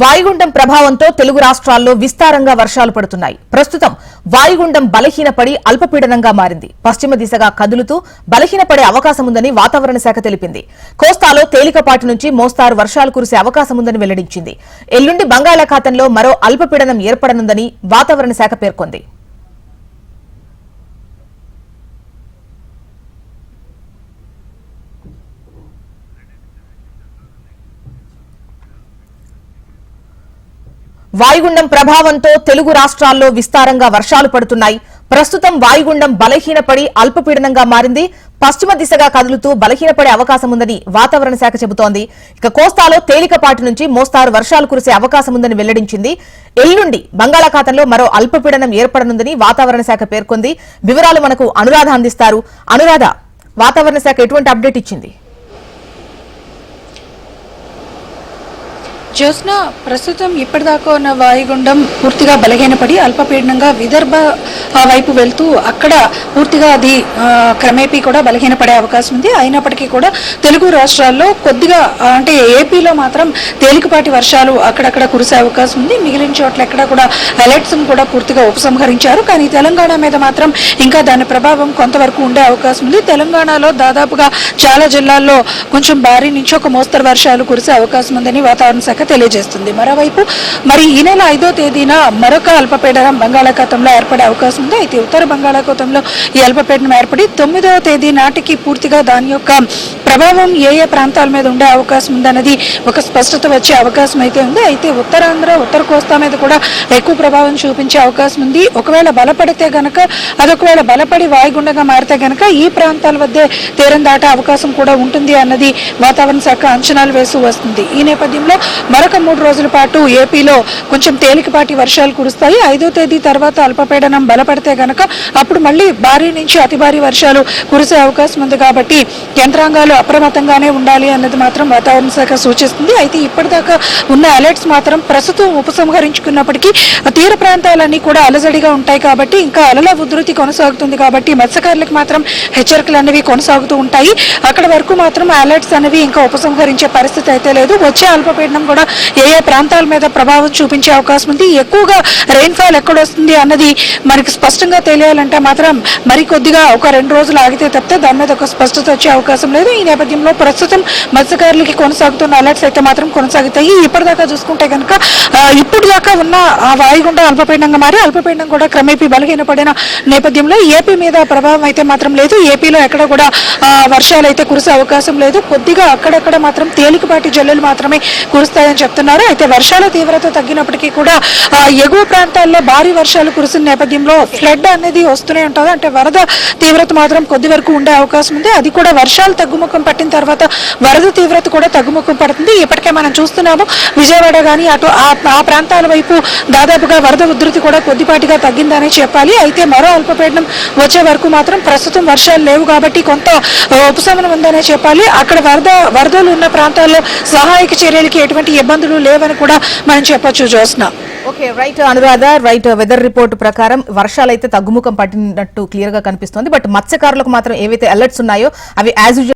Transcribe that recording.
వాయుగుండం ప్రభావంతో తెలుగు రాష్ట్రాల్లో విస్తారంగా వర్షాలు పడుతున్నాయి. ప్రస్తుతం వాయుగుండం బలహీనపడి అల్పపీడనంగా మారింది. పశ్చిమ దిశగా కదులుతూ బలహీనపడే అవకాశం ఉందని వాతావరణ శాఖ తెలిపింది. కోస్తాలో తేలికపాటి నుంచి మోస్తారు వర్షాలు కురిసే అవకాశం ఉందని వెల్లడించింది. ఎల్లుండి బంగాళాఖాతంలో మరో అల్పపీడనం ఏర్పడనుందని వాతావరణ శాఖ పేర్కొంది. వాయుగుండం ప్రభావంతో తెలుగు రాష్ట్రాల్లో విస్తారంగా వర్షాలు పడుతున్నాయి. ప్రస్తుతం వాయుగుండం బలహీనపడి అల్పపీడనంగా మారింది. పశ్చిమ దిశగా కదులుతూ బలహీనపడే అవకాశం ఉందని వాతావరణ శాఖ చెబుతోంది. ఇక కోస్తాలో తేలికపాటి నుంచి మోస్తారు వర్షాలు కురిసే అవకాశం ఉందని వెల్లడించింది. ఎల్లుండి బంగాళాఖాతంలో మరో అల్పపీడనం ఏర్పడనుందని వాతావరణ శాఖ పేర్కొంది. వివరాలు మనకు అనురాధ అందిస్తారు. అనురాధ వాతావరణ శాఖ ఎటువంటి అప్డేట్ ఇచ్చింది? జ్యోత్స్న ప్రస్తుతం ఇప్పటిదాకా ఉన్న వాయుగుండం పూర్తిగా బలహీనపడి అల్పపీడనంగా విదర్భ వైపు వెళ్తూ అక్కడ పూర్తిగా అది క్రమేపీ కూడా బలహీనపడే అవకాశం ఉంది. అయినప్పటికీ కూడా తెలుగు రాష్ట్రాల్లో కొద్దిగా అంటే ఏపీలో మాత్రం తేలికపాటి వర్షాలు అక్కడక్కడ కురిసే అవకాశం ఉంది. మిగిలిన చోట్ల ఎక్కడ కూడా అలర్ట్స్ను కూడా పూర్తిగా ఉపసంహరించారు. కానీ తెలంగాణ మీద మాత్రం ఇంకా దాని ప్రభావం కొంతవరకు ఉండే అవకాశం ఉంది. తెలంగాణలో దాదాపుగా చాలా జిల్లాల్లో కొంచెం భారీ నుంచి ఒక మోస్తరు వర్షాలు కురిసే అవకాశం ఉందని వాతావరణ శాఖ తెలియజేస్తుంది. మరోవైపు మరి ఈ నెల ఐదో తేదీన మరొక అల్పపీడనం బంగాళాఖాతంలో ఏర్పడే అవకాశం ఉంది. అయితే ఉత్తర బంగాళాఖాతంలో ఈ అల్పపీడనం ఏర్పడి తొమ్మిదవ తేదీ నాటికి పూర్తిగా దాని యొక్క ప్రభావం ఏ ఏ ప్రాంతాల మీద ఉండే అవకాశం ఉందన్నది ఒక స్పష్టత వచ్చే అవకాశం అయితే ఉంది. అయితే ఉత్తరాంధ్ర ఉత్తర కోస్తా మీద కూడా ఎక్కువ ప్రభావం చూపించే అవకాశం ఉంది. ఒకవేళ బలపడితే గనక అదొకవేళ బలపడి వాయుగుండంగా మారితే గనక ఈ ప్రాంతాల వద్దే తీరం దాటే అవకాశం కూడా ఉంటుంది అన్నది వాతావరణ శాఖ అంచనాలు వేస్తూ వస్తుంది. ఈ నేపథ్యంలో మరొక మూడు రోజుల పాటు ఏపీలో కొంచెం తేలికపాటి వర్షాలు కురుస్తాయి. ఐదో తేదీ తర్వాత అల్పపీడనం బలపడితే గనక అప్పుడు మళ్ళీ భారీ నుంచి అతి భారీ వర్షాలు కురిసే అవకాశం ఉంది కాబట్టి యంత్రాంగాలు అప్రమత్తంగానే ఉండాలి అన్నది మాత్రం వాతావరణ శాఖ సూచిస్తుంది. అయితే ఇప్పటిదాకా ఉన్న అలర్ట్స్ మాత్రం ప్రస్తుతం ఉపసంహరించుకున్నప్పటికీ తీర ప్రాంతాలన్నీ కూడా అలజడిగా ఉంటాయి కాబట్టి ఇంకా అలల ఉధృతి కొనసాగుతుంది కాబట్టి మత్స్యకారులకు మాత్రం హెచ్చరికలు అనేవి కొనసాగుతూ ఉంటాయి. అక్కడ వరకు మాత్రం అలర్ట్స్ అనేవి ఇంకా ఉపసంహరించే పరిస్థితి అయితే లేదు. వచ్చే అల్పపీడనం కూడా ఏ ఏ ప్రాంతాల మీద ప్రభావం చూపించే అవకాశం ఉంది. ఎక్కువగా రెయిన్ఫాల్ ఎక్కడ వస్తుంది అన్నది మనకి స్పష్టంగా తెలియాలంటే మాత్రం మరి కొద్దిగా ఒక రెండు రోజులు ఆగితే తప్పితే దాని మీద ఒక స్పష్టత వచ్చే అవకాశం లేదు. ఈ నేపథ్యంలో ప్రస్తుతం మత్స్యకారులకి కొనసాగుతున్న అలర్ట్స్ అయితే మాత్రం కొనసాగుతాయి. ఇప్పటిదాకా చూసుకుంటే కనుక ఇప్పుడు దాకా ఉన్న ఆ వాయుగుండం అల్పపీడనంగా మారి అల్పపీడనం కూడా క్రమేపీ బలహీనపడిన నేపథ్యంలో ఏపీ మీద ప్రభావం అయితే మాత్రం లేదు. ఏపీలో ఎక్కడ కూడా వర్షాలు అయితే కురిసే అవకాశం లేదు. కొద్దిగా అక్కడక్కడ మాత్రం తేలికపాటి జల్లులు మాత్రమే కురుస్తాయి కురుస్తాయని చెప్తున్నారు. అయితే వర్షాల తీవ్రత తగ్గినప్పటికీ కూడా ఎగువ ప్రాంతాల్లో భారీ వర్షాలు కురిసిన నేపథ్యంలో ఫ్లడ్ అనేది వస్తూనే ఉంటుంది. అంటే వరద తీవ్రత మాత్రం కొద్ది వరకు ఉండే అవకాశం ఉంది. అది కూడా వర్షాలు తగ్గుముఖం పట్టిన తర్వాత వరద తీవ్రత కూడా తగ్గుముఖం పడుతుంది. ఇప్పటికే మనం చూస్తున్నాము విజయవాడ కానీ అటు ఆ- ఆ ప్రాంతాల వైపు దాదాపుగా వరద ఉధృతి కూడా కొద్దిపాటిగా తగ్గిందనే చెప్పాలి. అయితే మరో అల్పపీడనం వచ్చే వరకు మాత్రం ప్రస్తుతం వర్షాలు లేవు కాబట్టి కొంత ఉపశమనం ఉందనే చెప్పాలి. అక్కడ వరద వరదలు ఉన్న ప్రాంతాల్లో సహాయక చర్యలకి ఎటువంటి ఇబ్బందులు లేవని కూడా మనం చెప్పొచ్చు Jyotsna okay right Anuradha right weather report ప్రకారం వర్షాలు అయితే తగ్గుముఖం పట్టినట్టు క్లియర్గా కనిపిస్తోంది. బట్ మత్స్యకారులకు మాత్రం ఏవైతే అలర్ట్స్ ఉన్నాయో అవి యాజ్